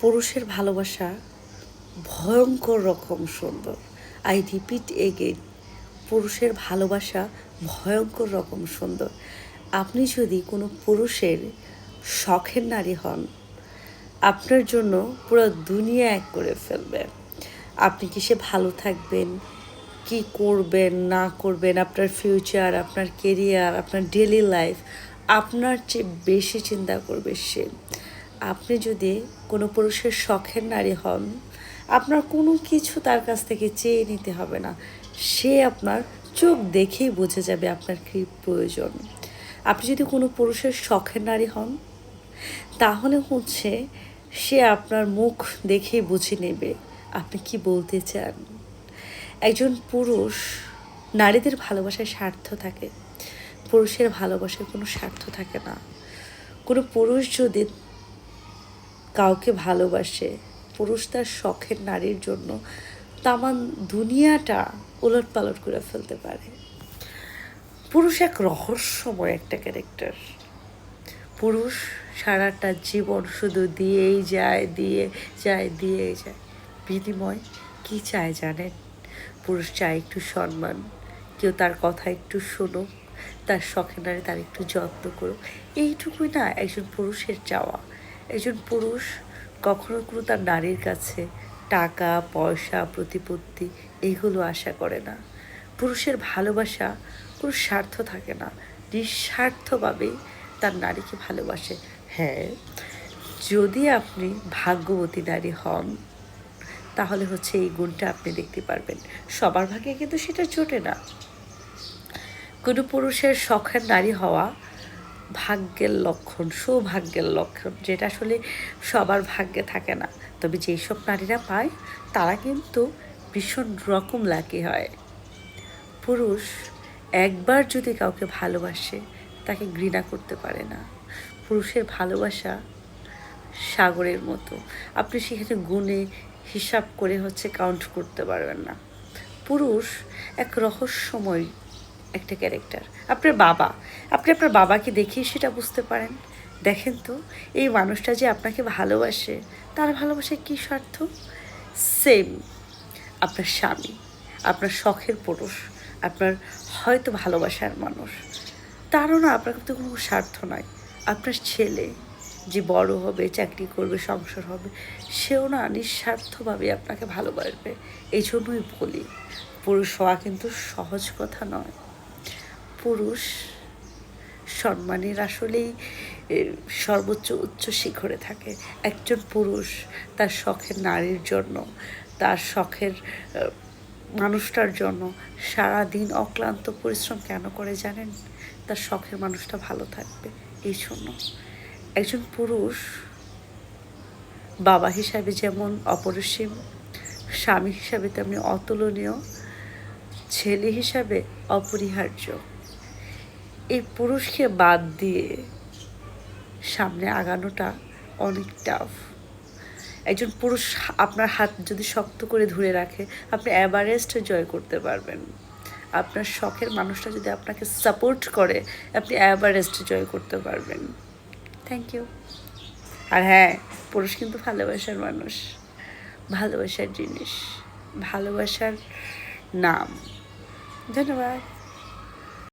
পুরুষের ভালোবাসা ভয়ঙ্কর রকম সুন্দর। আই রিপিট এগেন পুরুষের ভালোবাসা ভয়ঙ্কর রকম সুন্দর। আপনি যদি কোনো পুরুষের শখের নারী হন, আপনার জন্য পুরো দুনিয়া এক করে ফেলবে। আপনি কি সে ভালো থাকবেন? কি করবেন, না করবেন? আপনার ফিউচার আপনার কেরিয়ার আপনার ডেলি লাইফ আপনার চেয়ে বেশি চিন্তা করবে সে। আপনি যদি কোনো পুরুষের শখের নারী হন, আপনার কোনো কিছু তার কাছ থেকে চেয়ে নিতে হবে না। সে আপনার চোখ দেখেই বুঝে যাবে আপনার কী প্রয়োজন। আপনি যদি কোনো পুরুষের শখের নারী হন, তাহলে হচ্ছে সে আপনার মুখ দেখেই বুঝে নেবে আপনি কি বলতে চান। একজন পুরুষ, নারীদের ভালোবাসায় স্বার্থ থাকে। পুরুষের ভালোবাসায় কোনো স্বার্থ থাকে না। কোনো পুরুষ যদি কাউকে ভালোবাসে, পুরুষ তার শখের নারীর জন্য তামান দুনিয়াটা উলট পালট করে ফেলতে পারে। পুরুষ এক রহস্যময় একটা ক্যারেক্টার পুরুষ সারাটা জীবন শুধু দিয়েই যায়, দিয়ে যায়, দিয়েই যায়। বিনিময় কি চায় জানেন? পুরুষ চায় একটু সম্মান। কেউ তার কথা একটু শুনুক, তার শখের নারী তার একটু যত্ন করুক। এইটুকুই না একজন পুরুষের চাওয়া। একজন পুরুষ, কখনো কোনো তার নারীর কাছে টাকা, পয়সা, প্রতিপত্তি এইগুলো আশা করে না। পুরুষের ভালোবাসা কোনো স্বার্থ থাকে না। নিঃস্বার্থভাবেই তার নারীকে ভালোবাসে। হ্যাঁ যদি আপনি ভাগ্যবতী নারী হন, তাহলে হচ্ছে এই গুণটা আপনি দেখতে পারবেন। সবার ভাগে কিন্তু সেটা জোটে না। কোনো পুরুষের শখের নারী হওয়া ভাগ্যের লক্ষণ, সৌভাগ্যের লক্ষণ, যেটা আসলে সবার ভাগ্যে থাকে না। তবে যেই সব নারীরা পায়, তারা কিন্তু ভীষণ রকম লাকি হয়। পুরুষ একবার যদি কাউকে ভালোবাসে, তাকে ঘৃণা করতে পারে না। পুরুষের ভালোবাসা সাগরের মতো। আপনি সেখানে গুণে হিসাব করে হচ্ছে কাউন্ট করতে পারবেন না। পুরুষ এক রহস্যময় একটা ক্যারেক্টার। আপনার বাবা। আপনি আপনার বাবাকে দেখেই সেটা বুঝতে পারেন। দেখেন তো, এই মানুষটা যে আপনাকে ভালোবাসে, তার ভালোবাসায় কী স্বার্থ? সেম আপনার স্বামী, আপনার শখের পুরুষ, আপনার হয়তো ভালোবাসার মানুষ। তারও না আপনার তো কোনো স্বার্থ নয় আপনার ছেলে যে বড় হবে, চাকরি করবে, সংসার হবে, সেও না নিঃস্বার্থভাবে আপনাকে ভালোবাসবে। এই জন্যই বলি, পুরুষ হওয়া কিন্তু সহজ কথা নয়। পুরুষ, সম্মানের আসলেই সর্বোচ্চ উচ্চ শিখরে থাকে। একজন পুরুষ তার শখের নারীর জন্য, তার শখের মানুষটার জন্য সারা দিন অক্লান্ত পরিশ্রম কেন করে জানেন? তার শখের মানুষটা ভালো থাকবে, এই জন্য। একজন পুরুষ বাবা হিসাবে যেমন অপরিসীম, স্বামী হিসাবে তেমনি অতুলনীয়, ছেলে হিসাবে অপরিহার্য। এই পুরুষকে বাদ দিয়ে সামনে আগানোটা অনেক টাফ একজন পুরুষ আপনার হাত যদি শক্ত করে ধরে রাখে, আপনি এভারেস্ট জয় করতে পারবেন। আপনার শখের মানুষটা যদি আপনাকে সাপোর্ট করে, আপনি এভারেস্ট জয় করতে পারবেন। থ্যাংক ইউ আর হ্যাঁ পুরুষ কিন্তু ভালোবাসার মানুষ। ভালোবাসার জিনিস, ভালোবাসার নাম। ধন্যবাদ।